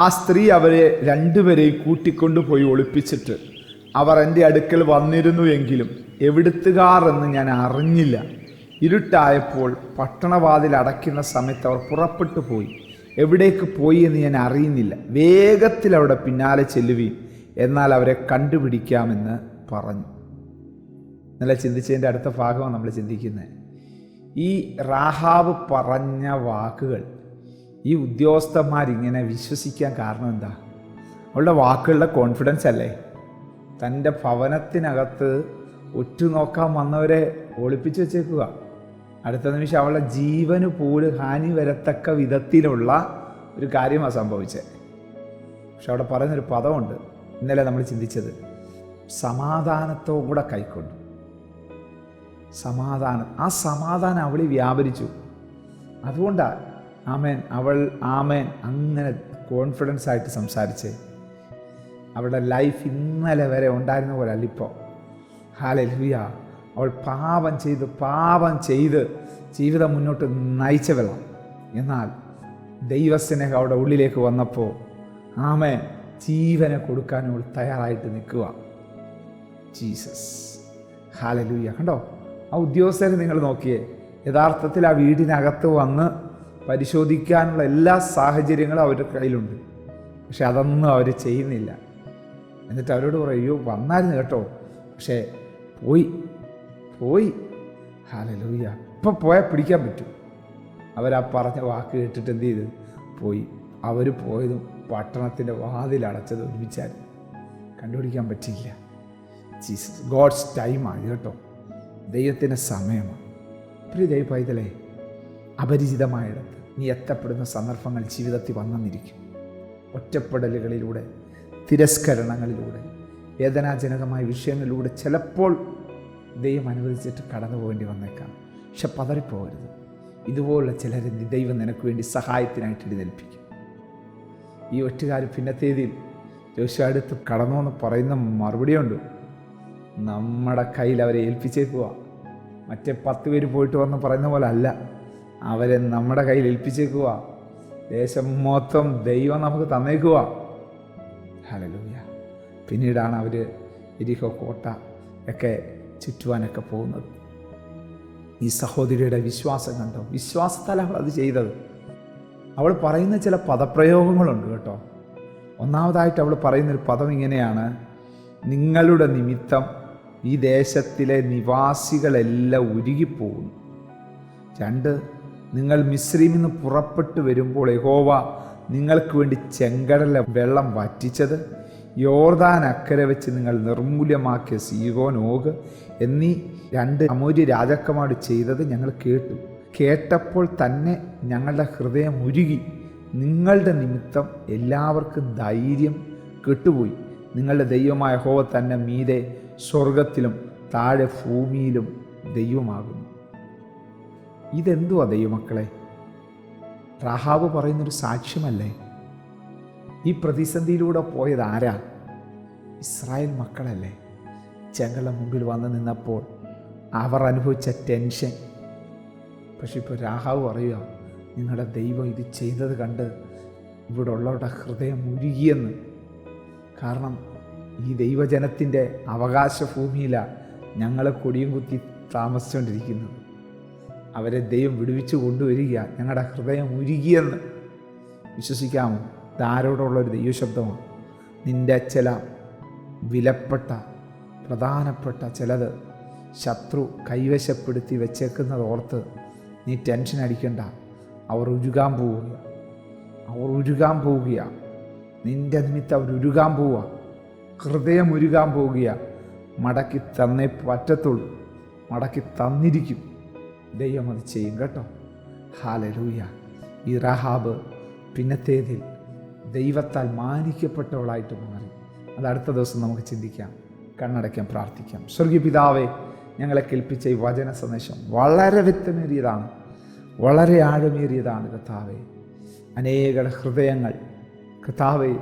ആ സ്ത്രീ അവരെ രണ്ടുപേരെയും കൂട്ടിക്കൊണ്ടുപോയി ഒളിപ്പിച്ചിട്ട് അവർ എന്റെ അടുക്കൽ വന്നിരുന്നു എങ്കിലും എവിടുത്തുകാർ എന്ന് ഞാൻ അറിഞ്ഞില്ല. ഇരുട്ടായപ്പോൾ പട്ടണവാതിൽ അടയ്ക്കുന്ന സമയത്ത് അവർ പുറപ്പെട്ടു പോയി. എവിടേക്ക് പോയി എന്ന് ഞാൻ അറിയുന്നില്ല. വേഗത്തിൽ അവിടെ പിന്നാലെ ചെല്ലുകയും എന്നാൽ അവരെ കണ്ടുപിടിക്കാമെന്ന് പറഞ്ഞു. നല്ല ചിന്തിച്ചതിന്റെ അടുത്ത ഭാഗമാണ് നമ്മൾ ചിന്തിക്കുന്നത്. ഈ റാഹാബ് പറഞ്ഞ വാക്കുകൾ ഈ ഉദ്യോഗസ്ഥന്മാരിങ്ങനെ വിശ്വസിക്കാൻ കാരണം എന്താ? അവളുടെ വാക്കുകളുടെ കോൺഫിഡൻസ് അല്ലേ? തന്റെ ഭവനത്തിനകത്ത് ഉറ്റുനോക്കാൻ വന്നവരെ ഒളിപ്പിച്ചു വെച്ചേക്കുക. അടുത്ത നിമിഷം അവളുടെ ജീവന് പോലും ഹാനി വരത്തക്ക വിധത്തിലുള്ള ഒരു കാര്യമാണ് സംഭവിച്ചത് പക്ഷെ അവിടെ പറയുന്നൊരു പദമുണ്ട്. ഇന്നലെ നമ്മൾ ചിന്തിച്ചത് സമാധാനത്തോടെ കൈക്കൊണ്ടു. സമാധാനം. ആ സമാധാനം അവളിൽ വ്യാപരിച്ചു. അതുകൊണ്ടാണ് ആമേൻ. അവൾ ആമേൻ. അങ്ങനെ കോൺഫിഡൻസ് ആയിട്ട് സംസാരിച്ച് അവളുടെ ലൈഫ് ഇന്നലെ വരെ ഉണ്ടായിരുന്ന പോലെ അല്ല ഇപ്പോൾ ഹാലലുയ അവൾ പാപം ചെയ്ത് പാപം ചെയ്ത് ജീവിതം മുന്നോട്ട് നയിച്ചവളാണ് എന്നാൽ ദൈവസ്നേഹം അവളുടെ ഉള്ളിലേക്ക് വന്നപ്പോൾ ആമേൻ. ജീവനെ കൊടുക്കാൻ അവൾ തയ്യാറായിട്ട് നിൽക്കുക. ജീസസ് ഹാലലൂയ കണ്ടോ? ആ ഉദ്യോഗസ്ഥരെ നിങ്ങൾ നോക്കിയേ. യഥാർത്ഥത്തിൽ ആ വീടിനകത്ത് വന്ന് പരിശോധിക്കാനുള്ള എല്ലാ സാഹചര്യങ്ങളും അവരുടെ കയ്യിലുണ്ട്. പക്ഷെ അതൊന്നും അവർ ചെയ്യുന്നില്ല. എന്നിട്ട് അവരോട് പറയും അയ്യോ വന്നായിരുന്നു കേട്ടോ. പക്ഷേ പോയി പോയി. ഹാലലൂയ്യ അപ്പം പോയാൽ പിടിക്കാൻ പറ്റും. അവരാ പറഞ്ഞ വാക്ക് കേട്ടിട്ട് എന്ത് ചെയ്ത്? പോയി. അവർ പോയതും പട്ടണത്തിന്റെ വാതിലടച്ചത് ഒരുമിച്ചായിരുന്നു. കണ്ടുപിടിക്കാൻ പറ്റിയില്ല. ജീസസ് ഗോഡ്സ് ടൈമാണ് കേട്ടോ. ദൈവത്തിന്റെ സമയമാണ്. പ്രിയ ദൈവ പൈതലേ അപരിചിതമായിടത്ത് നീ എത്തപ്പെടുന്ന സന്ദർഭങ്ങൾ ജീവിതത്തിൽ വന്നെന്നിരിക്കും. ഒറ്റപ്പെടലുകളിലൂടെ തിരസ്കരണങ്ങളിലൂടെ വേദനാജനകമായ വിഷയങ്ങളിലൂടെ ചിലപ്പോൾ ദൈവം അനുവദിച്ചിട്ട് കടന്നു പോകേണ്ടി വന്നേക്കാം. പക്ഷെ പതറിപ്പോകരുത്. ഇതുപോലുള്ള ചിലരെ ദൈവം നിനക്ക് വേണ്ടി സഹായത്തിനായിട്ട് എഴുന്നേൽപ്പിക്കും. ഈ ഒറ്റുകാർ പിന്നത്തേതിൽ ജോഷു അടുത്ത് കടന്നു എന്ന് പറയുന്ന മറുപടിയുണ്ട്. നമ്മുടെ കയ്യിൽ അവരെ ഏൽപ്പിച്ചേക്കുക മറ്റേ പത്ത് പേര് പോയിട്ട് വന്ന് പറയുന്ന പോലെ അല്ല. അവരെ നമ്മുടെ കയ്യിൽ ഏൽപ്പിച്ചേക്കുക ദേശം മൊത്തം ദൈവം നമുക്ക് തന്നേക്കുക ഹലലൂയ പിന്നീടാണ് അവർ ഇരിഹോ കോട്ട ഒക്കെ ചുറ്റുവാനൊക്കെ പോകുന്നത്. ഈ സഹോദരിയുടെ വിശ്വാസം കണ്ടോ? വിശ്വാസത്താൽ അവൾ അത് ചെയ്തത്. അവൾ പറയുന്ന ചില പദപ്രയോഗങ്ങളുണ്ട് കേട്ടോ. ഒന്നാമതായിട്ട് അവൾ പറയുന്നൊരു പദം ഇങ്ങനെയാണ്. നിങ്ങളുടെ നിമിത്തം ഈ ദേശത്തിലെ നിവാസികളെല്ലാം ഉരുകിപ്പോകുന്നു രണ്ട് നിങ്ങൾ മിശ്രീമിൽ നിന്ന് പുറപ്പെട്ടു വരുമ്പോൾ യഹോവ നിങ്ങൾക്ക് വേണ്ടി ചെങ്കടല വെള്ളം വറ്റിച്ചത്. യോർദാൻ അക്കരെ വെച്ച് നിങ്ങൾ നിർമൂല്യമാക്കിയ സീവോ ഓഗ് എന്നീ രണ്ട് അമൂര്യ രാജാക്കന്മാർ ചെയ്തത് ഞങ്ങൾ കേട്ടു. കേട്ടപ്പോൾ തന്നെ ഞങ്ങളുടെ ഹൃദയം ഉരുകി. നിങ്ങളുടെ നിമിത്തം എല്ലാവർക്കും ധൈര്യം കെട്ടുപോയി. നിങ്ങളുടെ ദൈവമായ ഹോവ തന്നെ മീതെ സ്വർഗത്തിലും താഴെ ഭൂമിയിലും ദൈവമാകുന്നു. ഇതെന്തുവാ ദൈവമക്കളെ? റഹാവ് പറയുന്നൊരു സാക്ഷ്യമല്ലേ? ഈ പ്രതിസന്ധിയിലൂടെ പോയത് ആരാ? ഇസ്രായേൽ മക്കളല്ലേ? ചെങ്ങളുടെ മുമ്പിൽ വന്നു നിന്നപ്പോൾ അവർ അനുഭവിച്ച ടെൻഷൻ. പക്ഷെ ഇപ്പോൾ രാഹാവ് പറയുക നിങ്ങളുടെ ദൈവം ഇത് ചെയ്തത് കണ്ട് ഇവിടെ ഉള്ളവരുടെ ഹൃദയം ഉരുകിയെന്ന്. കാരണം ഈ ദൈവജനത്തിന്റെ അവകാശ ഭൂമിയിലാണ് ഞങ്ങളെ കൊടിയും കുത്തി താമസിച്ചുകൊണ്ടിരിക്കുന്നത്. അവരെ ദൈവം വിടുവിച്ചു കൊണ്ടുവരിക. ഞങ്ങളുടെ ഹൃദയം ഉരുകിയെന്ന് വിശ്വസിക്കാമോ? ഇതാരോടുള്ളൊരു ദൈവശബ്ദമാണ്. നിന്റെ ചില വിലപ്പെട്ട പ്രധാനപ്പെട്ട ചിലത് ശത്രു കൈവശപ്പെടുത്തി വെച്ചേക്കുന്നത് ഓർത്ത് നീ ടെൻഷൻ അടിക്കണ്ട. അവർ ഉരുകാൻ പോവുക. അവർ ഉരുകാൻ പോവുകയാണ് നിന്റെ നിമിത്തം അവർ ഉരുകാൻ പോവുക. ഹൃദയം ഉരുകാൻ പോവുകയാണ് മടക്കി തന്നേ പറ്റത്തുള്ളൂ. മടക്കി തന്നിരിക്കും. ദൈവം അത് ചെയ്യും കേട്ടോ. ഹാലലൂയ. ഈ റഹാബ് പിന്നത്തേതിൽ ദൈവത്താൽ മാനിക്കപ്പെട്ടവളായിട്ട് മാറി. അത് അടുത്ത ദിവസം നമുക്ക് ചിന്തിക്കാം. കണ്ണടയ്ക്കാൻ പ്രാർത്ഥിക്കാം. സ്വർഗീയ പിതാവെ ഞങ്ങളെ കേൾപ്പിച്ച ഈ വചന സന്ദേശം വളരെ വ്യക്തമേറിയതാണ്. വളരെ ആഴമേറിയതാണ് കർത്താവെ. അനേക ഹൃദയങ്ങൾ കർത്താവെ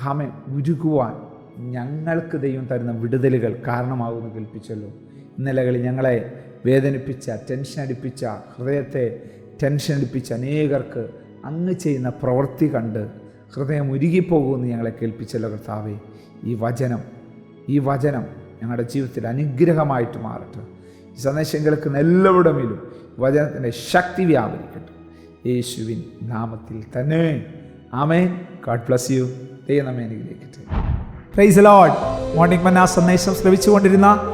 ആമെ ഉരുകുവാൻ ഞങ്ങൾക്ക് ദൈവം തരുന്ന വിടുതലുകൾ കാരണമാകുമെന്ന് കേൾപ്പിച്ചല്ലോ ഇന്നലകളിൽ ഞങ്ങളെ വേദനിപ്പിച്ച ടെൻഷൻ അടിപ്പിച്ച ഹൃദയത്തെ ടെൻഷൻ അടിപ്പിച്ച അനേകർക്ക് അങ്ങ് ചെയ്യുന്ന പ്രവൃത്തി കണ്ട് ഹൃദയം ഉരുകിപ്പോകുമെന്ന് ഞങ്ങളെ കേൾപ്പിച്ചല്ലോ കർത്താവേ. ഈ വചനം ഈ വചനം ഞങ്ങളുടെ ജീവിതത്തിൽ അനുഗ്രഹമായിട്ട് മാറട്ടെ. ഈ സന്ദേശം കേൾക്കുന്ന എല്ലാവരുടെ മേലും വചനത്തിന്റെ ശക്തി വ്യാപരിക്കട്ടെ. യേശുവിൻ നാമത്തിൽ തന്നെ. ആമേൻ. ഗാഡ് ബ്ലസ് യു ദൈവം അനുഗ്രഹിക്കട്ടെ. പ്രൈസ് ലോഡ് മോർണിംഗ് മന്ന സന്ദേശം ശ്രവിച്ചുകൊണ്ടിരുന്ന